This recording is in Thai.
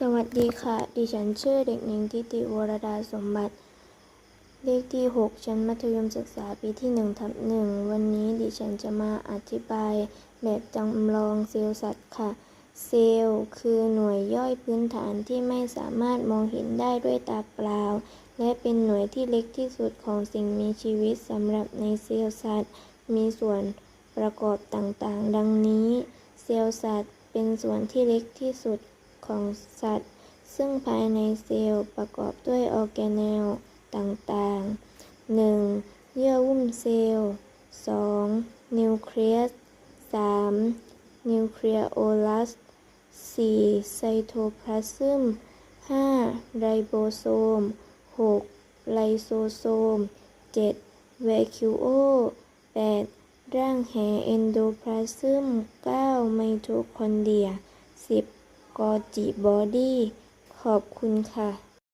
สวัสดีค่ะ ดิฉันชื่อเด็กหญิงทิติวรดาสมบัติ เลขที่ 6 ชั้นมัธยมศึกษาปีที่1ทับหนึ่งวันนี้ดิฉันจะมาอธิบายแบบจำลองเซลล์สัตว์ค่ะ เซลล์คือหน่วยย่อยพื้นฐานที่ไม่สามารถมองเห็นได้ด้วยตาเปล่า และเป็นหน่วยที่เล็กที่สุดของสิ่งมีชีวิตสำหรับในเซลล์สัตว์ มีส่วนประกอบต่างๆ ดังนี้ เซลล์สัตว์เป็นส่วนที่เล็กที่สุด ของสัตว์ ซึ่งภายในเซลล์ประกอบด้วยออร์แกเนลต่างๆ 1. เยื่อหุ้มเซลล์ 2. นิวเคลียส 3. นิวเคลียโอลัส 4. ไซโทพลาซึม 5. ไรโบโซม 6. ไลโซโซม 7. แวคิวโอ 8. ร่างแหเอนโดพลาซึม 9. ไมโทคอนเดรีย 10. กอจิบอดี้ ขอบคุณค่ะ